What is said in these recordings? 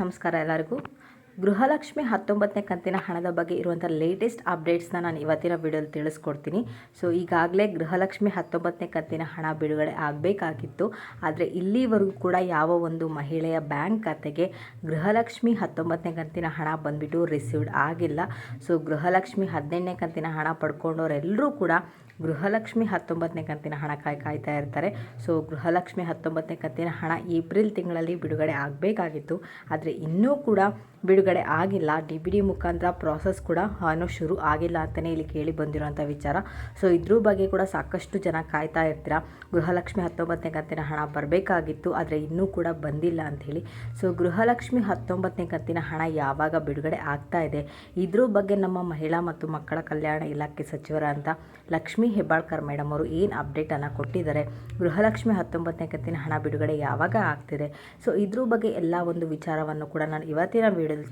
ನಮಸ್ಕಾರ ಎಲ್ಲರಿಗೂ ಗೃಹಲಕ್ಷ್ಮಿ ಹತ್ತೊಂಬತ್ತನೇ ಕಂತಿನ ಹಣದ ಬಗ್ಗೆ ಇರುವಂಥ ಲೇಟೆಸ್ಟ್ ಅಪ್ಡೇಟ್ಸ್ನ ನಾನು ಇವತ್ತಿನ ವಿಡಿಯೋಲಿ ತಿಳಿಸ್ಕೊಡ್ತೀನಿ. ಸೊ ಈಗಾಗಲೇ ಗೃಹಲಕ್ಷ್ಮಿ ಹತ್ತೊಂಬತ್ತನೇ ಕಂತಿನ ಹಣ ಬಿಡುಗಡೆ ಆಗಬೇಕಾಗಿತ್ತು. ಆದರೆ ಇಲ್ಲಿವರೆಗೂ ಕೂಡ ಯಾವ ಒಂದು ಮಹಿಳೆಯ ಬ್ಯಾಂಕ್ ಖಾತೆಗೆ ಗೃಹಲಕ್ಷ್ಮಿ ಹತ್ತೊಂಬತ್ತನೇ ಕಂತಿನ ಹಣ ಬಂದುಬಿಟ್ಟು ರಿಸೀವ್ಡ್ ಆಗಿಲ್ಲ. ಸೊ ಗೃಹಲಕ್ಷ್ಮಿ ಹದಿನೆಂಟನೇ ಕಂತಿನ ಹಣ ಪಡ್ಕೊಂಡವರೆಲ್ಲರೂ ಕೂಡ ಗೃಹಲಕ್ಷ್ಮಿ ಹತ್ತೊಂಬತ್ತನೇ ಕಂತಿನ ಹಣ ಕಾಯ್ ಕಾಯ್ತಾ ಇರ್ತಾರೆ. ಸೊ ಗೃಹಲಕ್ಷ್ಮಿ ಹತ್ತೊಂಬತ್ತನೇ ಕಂತಿನ ಹಣ ಏಪ್ರಿಲ್ ತಿಂಗಳಲ್ಲಿ ಬಿಡುಗಡೆ ಆಗಬೇಕಾಗಿತ್ತು. ಆದರೆ ಇನ್ನೂ ಕೂಡ ಬಿಡುಗಡೆ ಆಗಿಲ್ಲ. ಡಿ ಬಿ ಡಿ ಮುಖಾಂತರ ಪ್ರಾಸೆಸ್ ಕೂಡ ಏನೋ ಶುರು ಆಗಿಲ್ಲ ಅಂತಲೇ ಇಲ್ಲಿ ಕೇಳಿ ಬಂದಿರೋಂಥ ವಿಚಾರ. ಸೊ ಇದ್ರ ಬಗ್ಗೆ ಕೂಡ ಸಾಕಷ್ಟು ಜನ ಕಾಯ್ತಾ ಇರ್ತೀರ? ಗೃಹಲಕ್ಷ್ಮಿ ಹತ್ತೊಂಬತ್ತನೇ ಕಂತಿನ ಹಣ ಬರಬೇಕಾಗಿತ್ತು, ಆದರೆ ಇನ್ನೂ ಕೂಡ ಬಂದಿಲ್ಲ ಅಂಥೇಳಿ ಸೊ ಗೃಹಲಕ್ಷ್ಮಿ ಹತ್ತೊಂಬತ್ತನೇ ಕಂತಿನ ಹಣ ಯಾವಾಗ ಬಿಡುಗಡೆ ಆಗ್ತಾ ಇದೆ? ಇದ್ರ ಬಗ್ಗೆ ನಮ್ಮ ಮಹಿಳಾ ಮತ್ತು ಮಕ್ಕಳ ಕಲ್ಯಾಣ ಇಲಾಖೆ ಸಚಿವರಾದಂಥ ಲಕ್ಷ್ಮೀ ಹೆಬ್ಬಾಳ್ಕರ್ ಮೇಡಮ್ ಅವರು ಏನು ಅಪ್ಡೇಟನ್ನು ಕೊಟ್ಟಿದ್ದಾರೆ? ಗೃಹಲಕ್ಷ್ಮಿ ಹತ್ತೊಂಬತ್ತನೇ ಕಂತಿನ ಹಣ ಬಿಡುಗಡೆ ಯಾವಾಗ ಆಗ್ತಿದೆ? ಸೊ ಇದ್ರ ಬಗ್ಗೆ ಎಲ್ಲ ಒಂದು ವಿಚಾರವನ್ನು ಕೂಡ ನಾನು ಇವತ್ತಿನ ವಿಡಿಯೋದಲ್ಲಿ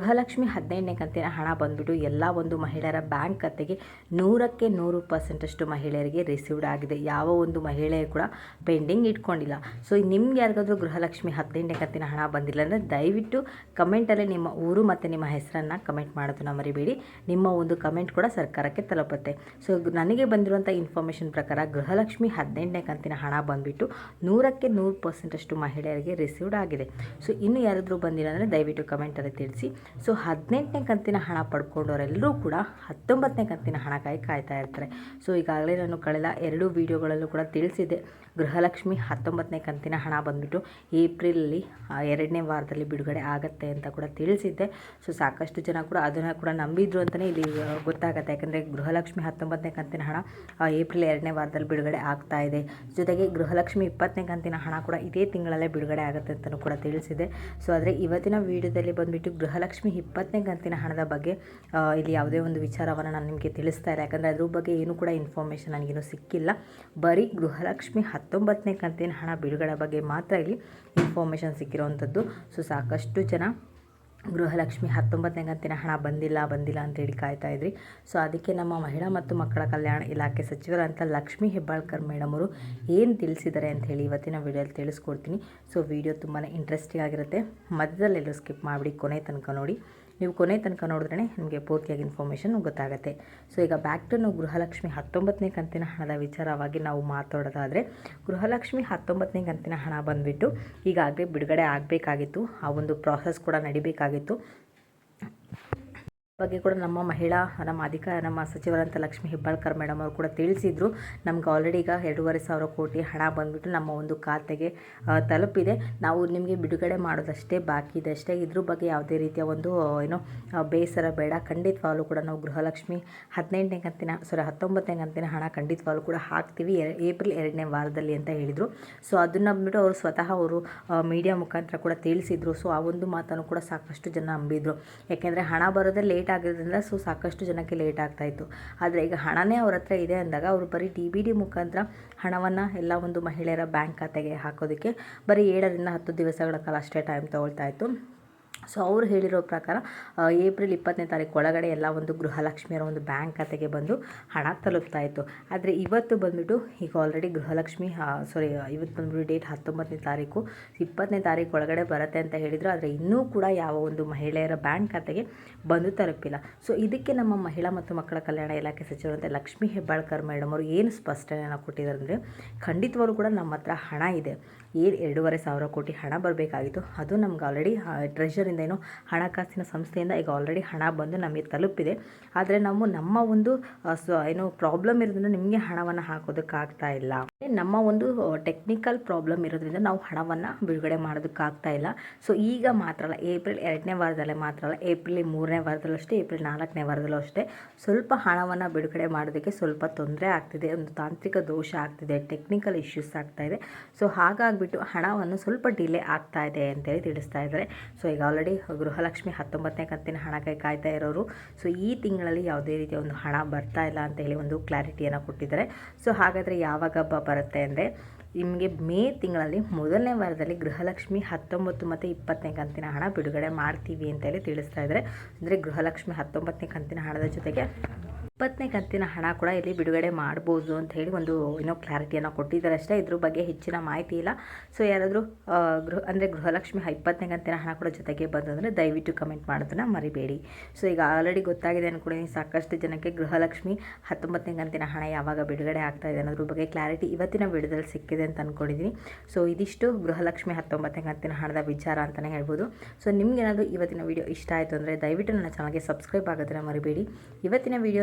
ಗೃಹಲಕ್ಷ್ಮಿ ಹದಿನೈದನೇ ಕಂತಿನ ಹಣ ಬಂದ್ಬಿಟ್ಟು ಎಲ್ಲ ಒಂದು ಮಹಿಳೆಯರ ಬ್ಯಾಂಕ್ ಖಾತೆಗೆ ನೂರಕ್ಕೆ ನೂರು ಪರ್ಸೆಂಟಷ್ಟು ಮಹಿಳೆಯರಿಗೆ ರಿಸೀವ್ಡ್ ಆಗಿದೆ. ಯಾವ ಒಂದು ಮಹಿಳೆ ಕೂಡ ಪೆಂಡಿಂಗ್ ಇಟ್ಕೊಂಡಿಲ್ಲ. ಸೊ, ನಿಮ್ಗೆ ಯಾರಿಗಾದರೂ ಗೃಹಲಕ್ಷ್ಮಿ ಹದಿನೈದನೇ ಕಂತಿನ ಹಣ ಬಂದಿಲ್ಲ ಅಂದರೆ ದಯವಿಟ್ಟು ಕಮೆಂಟಲ್ಲಿ ನಿಮ್ಮ ಊರು ಮತ್ತು ನಿಮ್ಮ ಹೆಸರನ್ನು ಕಮೆಂಟ್ ಮಾಡೋದನ್ನ ಮರಿಬೇಡಿ. ನಿಮ್ಮ ಒಂದು ಕಮೆಂಟ್ ಕೂಡ ಸರ್ಕಾರಕ್ಕೆ ತಲುಪುತ್ತೆ. ಸೊ, ನನಗೆ ಬಂದಿರುವಂಥ ಇನ್ಫಾರ್ಮೇಷನ್ ಪ್ರಕಾರ ಗೃಹಲಕ್ಷ್ಮಿ ಹದಿನೆಂಟನೇ ಕಂತಿನ ಹಣ ಬಂದುಬಿಟ್ಟು ನೂರಕ್ಕೆ ನೂರು ಪರ್ಸೆಂಟಷ್ಟು ಮಹಿಳೆಯರಿಗೆ ರಿಸೀವ್ಡ್ ಆಗಿದೆ. ಸೊ, ಇನ್ನು ಯಾರಾದರೂ ಬಂದಿಲ್ಲ ಅಂದರೆ ದಯವಿಟ್ಟು ಕಮೆಂಟಲ್ಲಿ ತಿಳಿಸಿ. ಸೊ ಹದಿನೆಂಟನೇ ಕಂತಿನ ಹಣ ಪಡ್ಕೊಂಡವರೆಲ್ಲರೂ ಕೂಡ ಹತ್ತೊಂಬತ್ತನೇ ಕಂತಿನ ಹಣಕ್ಕಾಗಿ ಕಾಯ್ತಾ ಇರ್ತಾರೆ. ಸೊ ಈಗಾಗಲೇ ನಾನು ಕಳೆದ ಎರಡು ವೀಡಿಯೋಗಳಲ್ಲೂ ಕೂಡ ತಿಳಿಸಿದ್ದೆ. ಗೃಹಲಕ್ಷ್ಮಿ ಹತ್ತೊಂಬತ್ತನೇ ಕಂತಿನ ಹಣ ಬಂದುಬಿಟ್ಟು ಏಪ್ರಿಲಲ್ಲಿ ಎರಡನೇ ವಾರದಲ್ಲಿ ಬಿಡುಗಡೆ ಆಗುತ್ತೆ ಅಂತ ಕೂಡ ತಿಳಿಸಿದ್ದೆ. ಸೊ ಸಾಕಷ್ಟು ಜನ ಕೂಡ ಅದನ್ನು ಕೂಡ ನಂಬಿದ್ರು ಅಂತಲೇ ಇಲ್ಲಿ ಗೊತ್ತಾಗುತ್ತೆ. ಯಾಕಂದರೆ ಗೃಹಲಕ್ಷ್ಮಿ ಹತ್ತೊಂಬತ್ತನೇ ಕಂತಿನ ಹಣ ಏಪ್ರಿಲ್ ಎರಡನೇ ವಾರದಲ್ಲಿ ಬಿಡುಗಡೆ ಆಗ್ತಾ ಇದೆ. ಜೊತೆಗೆ ಗೃಹಲಕ್ಷ್ಮಿ ಇಪ್ಪತ್ತನೇ ಕಂತಿನ ಹಣ ಕೂಡ ಇದೇ ತಿಂಗಳಲ್ಲೇ ಬಿಡುಗಡೆ ಆಗುತ್ತೆ ಅಂತಲೂ ಕೂಡ ತಿಳಿಸಿದೆ ಸೊ ಆದರೆ ಇವತ್ತಿನ ವೀಡಿಯೋದಲ್ಲಿ ಬಂದುಬಿಟ್ಟು ಗೃಹಲಕ್ಷ್ಮಿ ಇಪ್ಪತ್ತನೇ ಕಂತಿನ ಹಣದ ಬಗ್ಗೆ ಇಲ್ಲಿ ಯಾವುದೇ ಒಂದು ವಿಚಾರವನ್ನು ನಾನು ನಿಮಗೆ ತಿಳಿಸ್ತಾ ಇಲ್ಲ. ಯಾಕಂದರೆ ಅದ್ರ ಬಗ್ಗೆ ಏನೂ ಕೂಡ ಇನ್ಫಾರ್ಮೇಷನ್ ನನಗೇನು ಸಿಕ್ಕಿಲ್ಲ. ಬರೀ ಗೃಹಲಕ್ಷ್ಮಿ ಹತ್ತೊಂಬತ್ತನೇ ಕಂತಿನ ಹಣ ಬಿಡುಗಡೆ ಬಗ್ಗೆ ಮಾತ್ರ ಇಲ್ಲಿ ಇನ್ಫಾರ್ಮೇಷನ್ ಸಿಕ್ಕಿರೋವಂಥದ್ದು ಸೊ ಸಾಕಷ್ಟು ಜನ ಗೃಹಲಕ್ಷ್ಮಿ ಹತ್ತೊಂಬತ್ತನೇ ಕಂತಿನ ಹಣ ಬಂದಿಲ್ಲ ಬಂದಿಲ್ಲ ಅಂತೇಳಿ ಕಾಯ್ತಾ ಇದ್ರಿ. ಸೊ ಅದಕ್ಕೆ ನಮ್ಮ ಮಹಿಳಾ ಮತ್ತು ಮಕ್ಕಳ ಕಲ್ಯಾಣ ಇಲಾಖೆ ಸಚಿವರಂತ ಲಕ್ಷ್ಮಿ ಹೆಬ್ಬಾಳ್ಕರ್ ಮೇಡಮ್ ಅವರು ಏನು ತಿಳಿಸಿದ್ದಾರೆ ಅಂತ ಹೇಳಿ ಇವತ್ತಿನ ವಿಡಿಯೋಲಿ ತಿಳಿಸ್ಕೊಡ್ತೀನಿ. ಸೊ ವಿಡಿಯೋ ತುಂಬಾ ಇಂಟ್ರೆಸ್ಟಿಂಗ್ ಆಗಿರುತ್ತೆ. ಮಧ್ಯದಲ್ಲೆಲ್ಲೂ ಸ್ಕಿಪ್ ಮಾಡಿಬಿಡಿ, ಕೊನೆ ತನಕ ನೋಡಿ. ನೀವು ಕೊನೆ ತನಕ ನೋಡಿದ್ರೆ ನಿಮಗೆ ಪೂರ್ತಿಯಾಗಿ ಇನ್ಫಾರ್ಮೇಷನ್ ಗೊತ್ತಾಗುತ್ತೆ. ಸೊ ಈಗ ಬ್ಯಾಕ್ ಟು ನಾವು ಗೃಹಲಕ್ಷ್ಮಿ ಹತ್ತೊಂಬತ್ತನೇ ಕಂತಿನ ಹಣದ ವಿಚಾರವಾಗಿ ನಾವು ಮಾತಾಡೋದಾದರೆ, ಗೃಹಲಕ್ಷ್ಮಿ ಹತ್ತೊಂಬತ್ತನೇ ಕಂತಿನ ಹಣ ಬಂದುಬಿಟ್ಟು ಈಗಾಗಲೇ ಬಿಡುಗಡೆ ಆಗಬೇಕಾಗಿತ್ತು. ಆ ಒಂದು ಪ್ರಾಸೆಸ್ ಕೂಡ ನಡಿಬೇಕಾಗಿತ್ತು. ಬಗ್ಗೆ ಕೂಡ ನಮ್ಮ ಮಹಿಳಾ, ನಮ್ಮ ಅಧಿಕಾರ ನಮ್ಮ ಸಚಿವರಂತ ಲಕ್ಷ್ಮಿ ಹೆಬ್ಬಾಳ್ಕರ್ ಮೇಡಮ್ ಅವರು ಕೂಡ ತಿಳಿಸಿದ್ರು. ನಮ್ಗೆ ಆಲ್ರೆಡಿ ಈಗ ಎರಡೂವರೆ ಸಾವಿರ ಕೋಟಿ ಹಣ ಬಂದುಬಿಟ್ಟು ನಮ್ಮ ಒಂದು ಖಾತೆಗೆ ತಲುಪಿದೆ. ನಾವು ನಿಮಗೆ ಬಿಡುಗಡೆ ಮಾಡೋದಷ್ಟೇ ಬಾಕಿ ಇದೆ. ಅಷ್ಟೇ ಇದ್ರ ಬಗ್ಗೆ ಯಾವುದೇ ರೀತಿಯ ಒಂದು, ಏನು ಬೇಸರ ಬೇಡ. ಖಂಡಿತವಾಗ್ಲೂ ಕೂಡ ನಾವು ಗೃಹಲಕ್ಷ್ಮಿ ಹದಿನೆಂಟನೇ ಕಂತಿನ ಸಾರಿ ಹತ್ತೊಂಬತ್ತನೇ ಕಂತಿನ ಹಣ ಖಂಡಿತವಾಗ್ಲೂ ಕೂಡ ಹಾಕ್ತೀವಿ. ಏಪ್ರಿಲ್ ಎರಡನೇ ವಾರದಲ್ಲಿ ಅಂತ ಹೇಳಿದರು. ಸೊ ಅದನ್ನು ಬಿಟ್ಟು ಅವರು ಸ್ವತಃ ಅವರು ಮೀಡಿಯಾ ಮುಖಾಂತರ ಕೂಡ ತಿಳಿಸಿದ್ರು. ಸೊ ಆ ಒಂದು ಮಾತನ್ನು ಕೂಡ ಸಾಕಷ್ಟು ಜನ ನಂಬಿದ್ರು. ಯಾಕೆಂದರೆ ಹಣ ಬರೋದೇ ಲೇಟ್ ಲೇಟ್ ಆಗಿರೋದ್ರಿಂದ ಸೊ ಸಾಕಷ್ಟು ಜನಕ್ಕೆ ಲೇಟ್ ಆಗ್ತಾಯಿತ್ತು ಆದರೆ ಈಗ ಹಣನೇ ಅವ್ರ ಹತ್ರ ಇದೆ ಅಂದಾಗ ಅವರು ಬರೀ ಡಿ ಬಿ ಡಿ ಮುಖಾಂತರ ಹಣವನ್ನು ಎಲ್ಲ ಒಂದು ಮಹಿಳೆಯರ ಬ್ಯಾಂಕ್ ಖಾತೆಗೆ ಹಾಕೋದಕ್ಕೆ ಬರೀ ಏಳರಿಂದ ಹತ್ತು ದಿವಸಗಳ ಕಾಲ ಅಷ್ಟೇ ಟೈಮ್ ತೊಗೊಳ್ತಾ ಇತ್ತು. ಸೊ ಅವ್ರು ಹೇಳಿರೋ ಪ್ರಕಾರ ಏಪ್ರಿಲ್ ಇಪ್ಪತ್ತನೇ ತಾರೀಕು ಒಳಗಡೆ ಎಲ್ಲ ಒಂದು ಗೃಹಲಕ್ಷ್ಮಿಯರ ಒಂದು ಬ್ಯಾಂಕ್ ಖಾತೆಗೆ ಬಂದು ಹಣ ತಲುಪ್ತಾ ಇತ್ತು. ಆದರೆ ಇವತ್ತು ಬಂದುಬಿಟ್ಟು ಈಗ ಆಲ್ರೆಡಿ ಗೃಹಲಕ್ಷ್ಮಿ ಸಾರಿ ಇವತ್ತು ಬಂದುಬಿಟ್ಟು ಡೇಟ್ ಹತ್ತೊಂಬತ್ತನೇ ತಾರೀಕು, ಇಪ್ಪತ್ತನೇ ತಾರೀಕು ಒಳಗಡೆ ಬರುತ್ತೆ ಅಂತ ಹೇಳಿದರು. ಆದರೆ ಇನ್ನೂ ಕೂಡ ಯಾವ ಒಂದು ಮಹಿಳೆಯರ ಬ್ಯಾಂಕ್ ಖಾತೆಗೆ ಬಂದು ತಲುಪಿಲ್ಲ. ಸೊ ಇದಕ್ಕೆ ನಮ್ಮ ಮಹಿಳಾ ಮತ್ತು ಮಕ್ಕಳ ಕಲ್ಯಾಣ ಇಲಾಖೆ ಸಚಿವರಂತೆ ಲಕ್ಷ್ಮಿ ಹೆಬ್ಬಾಳ್ಕರ್ ಮೇಡಮ್ ಅವರು ಏನು ಸ್ಪಷ್ಟನೆಯನ್ನು ಕೊಟ್ಟಿದ್ದಾರೆ ಅಂದರೆ ಖಂಡಿತವಾಗೂ ಕೂಡ ನಮ್ಮ ಹತ್ರ ಹಣ ಇದೆ. ಏನು ಎರಡೂವರೆ ಸಾವಿರ ಕೋಟಿ ಹಣ ಬರಬೇಕಾಗಿತ್ತು. ಅದು ನಮ್ಗೆ ಆಲ್ರೆಡಿ ಟ್ರೆಷರಿಂದ ಏನು ಹಣಕಾಸಿನ ಸಂಸ್ಥೆಯಿಂದ ಈಗ ಆಲ್ರೆಡಿ ಹಣ ಬಂದು ನಮಗೆ ತಲುಪಿದೆ. ಆದರೆ ನಾವು ನಮ್ಮ ಒಂದು ಏನು ಪ್ರಾಬ್ಲಮ್ ಇರೋದ್ರಿಂದ ನಿಮಗೆ ಹಣವನ್ನು ಹಾಕೋದಕ್ಕಾಗ್ತಾ ಇಲ್ಲ. ನಮ್ಮ ಒಂದು ಟೆಕ್ನಿಕಲ್ ಪ್ರಾಬ್ಲಮ್ ಇರೋದ್ರಿಂದ ನಾವು ಹಣವನ್ನು ಬಿಡುಗಡೆ ಮಾಡೋದಕ್ಕಾಗ್ತಾ ಇಲ್ಲ. ಸೊ ಈಗ ಮಾತ್ರ ಅಲ್ಲ ಏಪ್ರಿಲ್ ಎರಡನೇ ವಾರದಲ್ಲೇ ಮಾತ್ರ ಅಲ್ಲ ಏಪ್ರಿಲ್ ಮೂರನೇ ವಾರದಲ್ಲೂ ಅಷ್ಟೇ ಏಪ್ರಿಲ್ ನಾಲ್ಕನೇ ವಾರದಲ್ಲೂ ಅಷ್ಟೇ ಸ್ವಲ್ಪ ಹಣವನ್ನು ಬಿಡುಗಡೆ ಮಾಡೋದಕ್ಕೆ ಸ್ವಲ್ಪ ತೊಂದರೆ ಆಗ್ತಿದೆ, ಒಂದು ತಾಂತ್ರಿಕ ದೋಷ ಆಗ್ತಿದೆ ಟೆಕ್ನಿಕಲ್ ಇಶ್ಯೂಸ್ ಆಗ್ತಾ ಇದೆ. ಸೊ ಹಾಗಾಗಿಬಿಟ್ಟು ಹಣವನ್ನು ಸ್ವಲ್ಪ ಡಿಲೇ ಆಗ್ತಾ ಇದೆ ಅಂತೇಳಿ ತಿಳಿಸ್ತಾ ಇದ್ದಾರೆ. ಸೊ ಈಗ ಆಲ್ರೆಡಿ ಗೃಹಲಕ್ಷ್ಮಿ ಹತ್ತೊಂಬತ್ತನೇ ಕಂತಿನ ಹಣ ಕೈ ಕಾಯ್ತಾ ಇರೋರು. ಸೊ ಈ ತಿಂಗಳಲ್ಲಿ ಯಾವುದೇ ರೀತಿಯ ಒಂದು ಹಣ ಬರ್ತಾ ಇಲ್ಲ ಅಂತ ಹೇಳಿ ಒಂದು ಕ್ಲಾರಿಟಿಯನ್ನು ಕೊಟ್ಟಿದ್ದಾರೆ. ಸೊ ಹಾಗಾದರೆ ಯಾವಾಗ ಹಬ್ಬ ಬರುತ್ತೆ ಅಂದರೆ, ನಿಮಗೆ ಮೇ ತಿಂಗಳಲ್ಲಿ ಮೊದಲನೇ ವಾರದಲ್ಲಿ ಗೃಹಲಕ್ಷ್ಮಿ ಹತ್ತೊಂಬತ್ತು ಮತ್ತು ಇಪ್ಪತ್ತನೇ ಕಂತಿನ ಹಣ ಬಿಡುಗಡೆ ಮಾಡ್ತೀವಿ ಅಂತೇಳಿ ತಿಳಿಸ್ತಾ ಇದ್ದಾರೆ. ಅಂದರೆ ಗೃಹಲಕ್ಷ್ಮಿ ಹತ್ತೊಂಬತ್ತನೇ ಕಂತಿನ ಹಣದ ಜೊತೆಗೆ ಇಪ್ಪತ್ತನೇ ಕಂತಿನ ಹಣ ಕೂಡ ಇಲ್ಲಿ ಬಿಡುಗಡೆ ಮಾಡ್ಬೋದು ಅಂತ ಹೇಳಿ ಒಂದು ಏನೋ ಕ್ಲಾರಿಟಿಯನ್ನು ಕೊಟ್ಟಿದ್ದಾರೆ ಅಷ್ಟೇ ಇದ್ರ ಬಗ್ಗೆ ಹೆಚ್ಚಿನ ಮಾಹಿತಿ ಇಲ್ಲ. ಸೊ ಯಾರಾದರೂ ಗೃಹ, ಅಂದರೆ ಗೃಹಲಕ್ಷ್ಮಿ ಇಪ್ಪತ್ತನೇ ಕಂತಿನ ಹಣ ಕೂಡ ಜೊತೆಗೆ ಬಂದಂದರೆ ದಯವಿಟ್ಟು ಕಮೆಂಟ್ ಮಾಡೋದನ್ನು ಮರಿಬೇಡಿ. ಸೊ ಈಗ ಆಲ್ರೆಡಿ ಗೊತ್ತಾಗಿದೆ ಅಂದ್ಕೊಂಡಿದ್ದೀನಿ ಸಾಕಷ್ಟು ಜನಕ್ಕೆ ಗೃಹಲಕ್ಷ್ಮಿ ಹತ್ತೊಂಬತ್ತನೇ ಕಂತಿನ ಹಣ ಯಾವಾಗ ಬಿಡುಗಡೆ ಆಗ್ತಾ ಇದೆ ಅನ್ನೋದ್ರ ಬಗ್ಗೆ ಕ್ಲಾರಿಟಿ ಇವತ್ತಿನ ವಿಡಿಯೋದಲ್ಲಿ ಸಿಕ್ಕಿದೆ ಅಂತ ಅಂದ್ಕೊಂಡಿದ್ದೀನಿ ಸೊ ಇದಿಷ್ಟು ಗೃಹಲಕ್ಷ್ಮಿ ಹತ್ತೊಂಬತ್ತನೇ ಕಂತಿನ ಹಣದ ವಿಚಾರ ಅಂತಲೇ ಹೇಳ್ಬೋದು. ಸೊ ನಿಮಗೇನಾದರೂ ಇವತ್ತಿನ ವಿಡಿಯೋ ಇಷ್ಟ ಆಯಿತು ಅಂದರೆ ದಯವಿಟ್ಟು ನನ್ನ ಚಾನಲ್ಗೆ ಸಬ್ಸ್ಕ್ರೈಬ್ ಆಗೋದನ್ನು ಮರಿಬೇಡಿ. ಇವತ್ತಿನ ವಿಡಿಯೋ